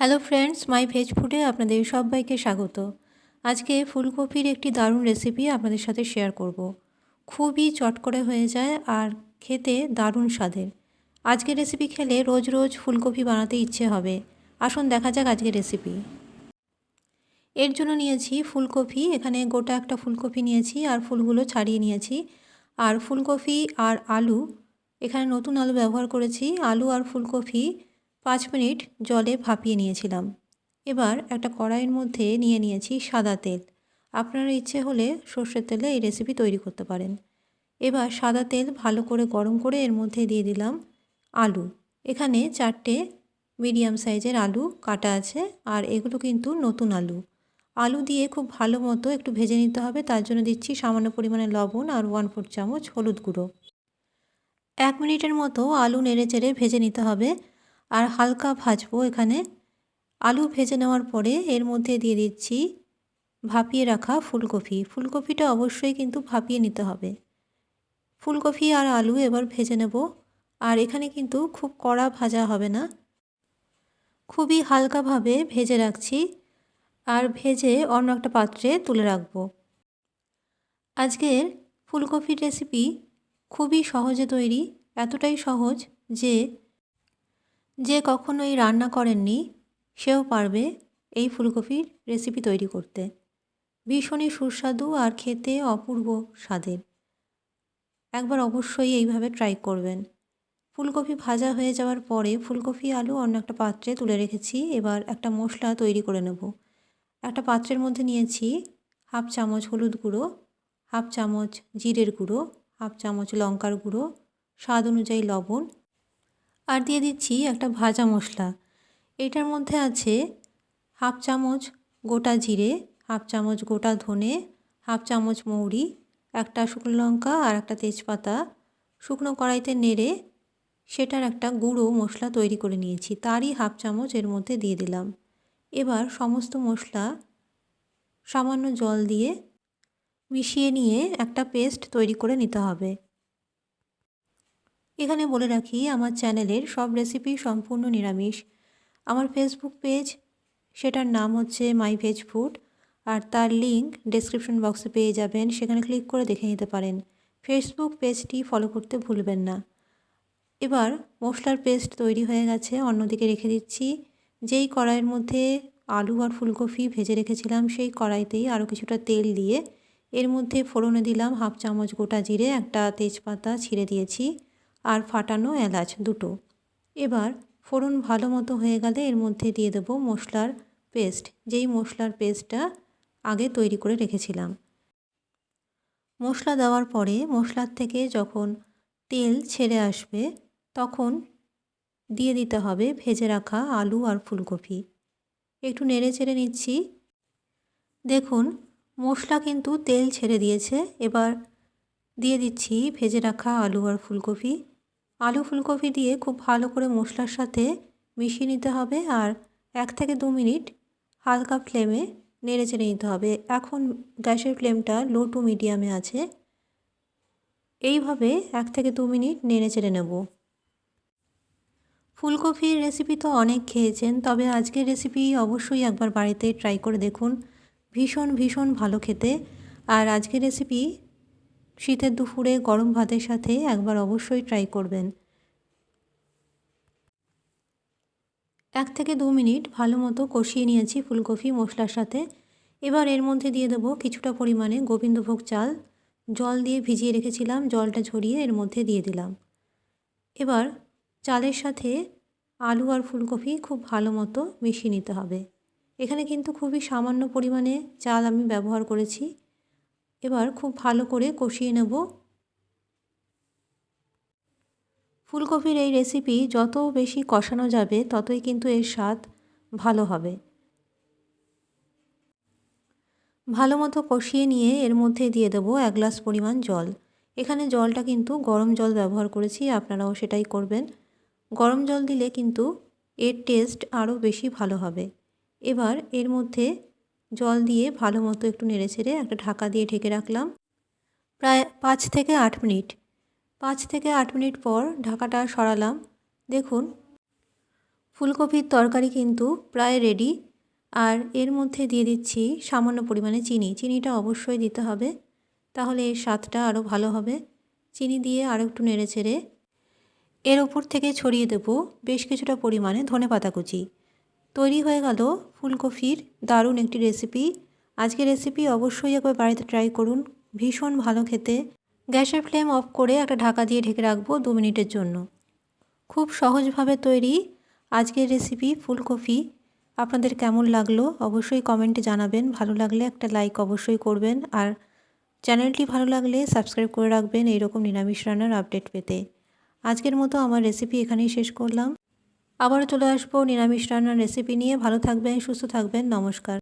Hello friends মাই veg ফুডে আপনাদের সবাইকে স্বাগত। আজকে ফুলকপির একটি দারুণ রেসিপি আপনাদের সাথে শেয়ার করব। খুবই চট করে হয়ে যায় আর খেতে দারুণ স্বাদের। আজকের রেসিপি খেলে রোজ রোজ ফুলকপি বানাতে ইচ্ছে হবে। আসুন দেখা যাক আজকের রেসিপি এর জন্য নিয়েছি ফুলকপি, এখানে গোটা একটা ফুলকপি নিয়েছি আর ফুলগুলো ছাড়িয়ে নিয়েছি। আর ফুলকপি আর আলু, এখানে নতুন আলু ব্যবহার করেছি। আলু আর ফুলকপি পাঁচ মিনিট জলে ভাপিয়ে নিয়েছিলাম। এবার একটা কড়াইয়ের মধ্যে নিয়ে নিয়েছি সাদা তেল। আপনার ইচ্ছে হলে সর্ষের তেলে এই রেসিপি তৈরি করতে পারেন। এবার সাদা তেল ভালো করে গরম করে এর মধ্যে দিয়ে দিলাম আলু। এখানে চারটে মিডিয়াম সাইজের আলু কাটা আছে আর এগুলো কিন্তু নতুন আলু। আলু দিয়ে খুব ভালো মতো একটু ভেজে নিতে হবে, তার জন্য দিচ্ছি সামান্য পরিমাণে লবণ আর ওয়ান ফোর চামচ হলুদ গুঁড়ো। এক মিনিটের মতো আলু নেড়ে চেড়ে ভেজে নিতে হবে। আর হালকা ভাজবো এখানে। আলু ভেজে নেওয়ার পরে এর মধ্যে দিয়ে দিচ্ছি ভাপিয়ে রাখা ফুলকপি। ফুলকপিটা অবশ্যই কিন্তু ভাপিয়ে নিতে হবে। ফুলকপি আর আলু এবার ভেজে নেব। আর এখানে কিন্তু খুব কড়া ভাজা হবে না। খুবই হালকাভাবে ভেজে রাখছি। আর ভেজে অন্য একটা পাত্রে তুলে রাখব। আজকের ফুলকপির রেসিপি খুবই সহজে তৈরি, এতটাই সহজ যে যে কখনোই রান্না করেননি, সেও পারবে এই ফুলকপির রেসিপি তৈরি করতে। ভীষণই সুস্বাদু আর খেতে অপূর্ব স্বাদের। একবার অবশ্যই এইভাবে ট্রাই করবেন। ফুলকপি ভাজা হয়ে যাওয়ার পরে ফুলকপি, আলু, অন্য একটা পাত্রে তুলে রেখেছি। এবার একটা মশলা তৈরি করে নেব। একটা পাত্রের মধ্যে নিয়েছি হাফ চামচ হলুদ গুঁড়ো, হাফ চামচ জিরের গুঁড়ো, হাফ চামচ লঙ্কার গুঁড়ো, স্বাদ অনুযায়ী লবণ আর দিয়ে দিচ্ছি একটা ভাজা মশলা। এটার মধ্যে আছে হাফ চামচ গোটা জিরে, হাফ চামচ গোটা ধনে, হাফ চামচ মৌরি, একটা শুকনো লঙ্কা আর একটা তেজপাতা। শুকনো কড়াইতে নেড়ে সেটার একটা গুঁড়ো মশলা তৈরি করে নিয়েছি। তারই হাফ চামচ এর মধ্যে দিয়ে দিলাম। এবার সমস্ত মশলা সামান্য জল দিয়ে মিশিয়ে নিয়ে একটা পেস্ট তৈরি করে নিতে হবে। এখানে বলে রাখি, আমার চ্যানেলের সব রেসিপি সম্পূর্ণ নিরামিষ। আমার ফেসবুক পেজ সেটার নাম হচ্ছে মাই ভেজ ফুড আর তার লিঙ্ক ডেসক্রিপশন বক্সে পেয়ে যাবেন, সেখানে ক্লিক করে দেখে নিতে পারেন। ফেসবুক পেজটি ফলো করতে ভুলবেন না। এবার মশলার পেস্ট তৈরি হয়ে গেছে, অন্যদিকে রেখে দিচ্ছি। যেই কড়াইয়ের মধ্যে আলু আর ফুলকপি ভেজে রেখেছিলাম, সেই কড়াইতেই আরও কিছুটা তেল দিয়ে এর মধ্যে ফোড়নে দিলাম হাফ চামচ গোটা জিরে, একটা তেজপাতা ছিঁড়ে দিয়েছি। আর ফাটানো এলাচ দুটো। এবার ফোড়ন ভালো মতো হয়ে গেলে এর মধ্যে দিয়ে দেব মশলার পেস্ট। যেই মশলার পেস্টটা আগে তৈরি করে রেখেছিলাম। মশলা দেওয়ার পরে মশলার থেকে যখন তেল ছেড়ে আসবে, তখন দিয়ে দিতে হবে ভেজে রাখা আলু আর ফুলকপি। একটু নেড়ে চেড়ে নিচ্ছি। দেখুন, মশলা কিন্তু তেল ছেড়ে দিয়েছে। এবার দিয়ে দিচ্ছি ভেজে রাখা আলু আর ফুলকপি। আলু ফুলকপি দিয়ে খুব ভালো করে মশলার সাথে মিশিয়ে নিতে হবে আর এক থেকে দু মিনিট হালকা ফ্লেমে নেড়ে চেড়ে নিতে হবে। এখন গ্যাসের ফ্লেমটা লো টু মিডিয়ামে আছে। এইভাবে এক থেকে দু মিনিট নেড়ে চেড়ে নেব। ফুলকপির রেসিপি তো অনেক খেয়েছেন, তবে আজকের রেসিপি অবশ্যই একবার বাড়িতে ট্রাই করে দেখুন। ভীষণ ভীষণ ভালো খেতে। আর আজকের রেসিপি শীতের দুপুরে গরম ভাতের সাথে একবার অবশ্যই ট্রাই করবেন। এক থেকে দু মিনিট ভালো মতো কষিয়ে নিয়েছি ফুলকপি, মশলার সাথে। এবার এর মধ্যে দিয়ে দেবো কিছুটা পরিমাণে গোবিন্দভোগ চাল। জল দিয়ে ভিজিয়ে রেখেছিলাম, জলটা ঝরিয়ে এর মধ্যে দিয়ে দিলাম। এবার চালের সাথে আলু আর ফুলকপি খুব ভালো মতো মিশিয়ে নিতে হবে। এখানে কিন্তু খুবই সামান্য পরিমাণে চাল আমি ব্যবহার করেছি। এবার খুব ভালো করে কষিয়ে নেব। ফুলকপির এই রেসিপি যত বেশি কষানো যাবে, ততই কিন্তু এর স্বাদ ভালো হবে। ভালো মতো কষিয়ে নিয়ে এর মধ্যে দিয়ে দেব এক গ্লাস পরিমাণ জল। এখানে জলটা কিন্তু গরম জল ব্যবহার করেছি, আপনারাও সেটাই করবেন। গরম জল দিলে কিন্তু এর টেস্ট আরও বেশি ভালো হবে। এবার এর মধ্যে জল দিয়ে ভালো মতো একটু নেড়ে ছেড়ে একটা ঢাকা দিয়ে ঢেকে রাখলাম। প্রায় পাঁচ থেকে আট মিনিট। পাঁচ থেকে আট মিনিট পর ঢাকাটা সরালাম। দেখুন, ফুলকপির তরকারি কিন্তু প্রায় রেডি আর এর মধ্যে দিয়ে দিচ্ছি সামান্য পরিমাণে চিনি। চিনিটা অবশ্যই দিতে হবে, তাহলে এর স্বাদটা আরও ভালো হবে। চিনি দিয়ে আরও একটু নেড়ে চেড়ে এর ওপর থেকে ছড়িয়ে দেব বেশ কিছুটা পরিমাণে ধনে পাতা কুচি। তৈরি হয়ে গেল ফুলকপির দারুণ একটি রেসিপি আজকের রেসিপি অবশ্যই একবার বাড়িতে ট্রাই করুন। ভীষণ ভালো খেতে। গ্যাসের ফ্লেম অফ করে একটা ঢাকা দিয়ে ঢেকে রাখব দু মিনিটের জন্য। খুব সহজভাবে তৈরি আজকের রেসিপি ফুলকপি। আপনাদের কেমন লাগল অবশ্যই কমেন্টে জানাবেন। ভালো লাগলে একটা লাইক অবশ্যই করবেন। আর চ্যানেলটি ভালো লাগলে সাবস্ক্রাইব করে রাখবেন। এইরকম নিরামিষ রান্নার আপডেট পেতে। আজকের মতো আমার রেসিপি এখানেই শেষ করলাম। আবারও চলে আসব নিরামিষ রান্নার রেসিপি নিয়ে। ভালো থাকবেন সুস্থ থাকবেন। নমস্কার।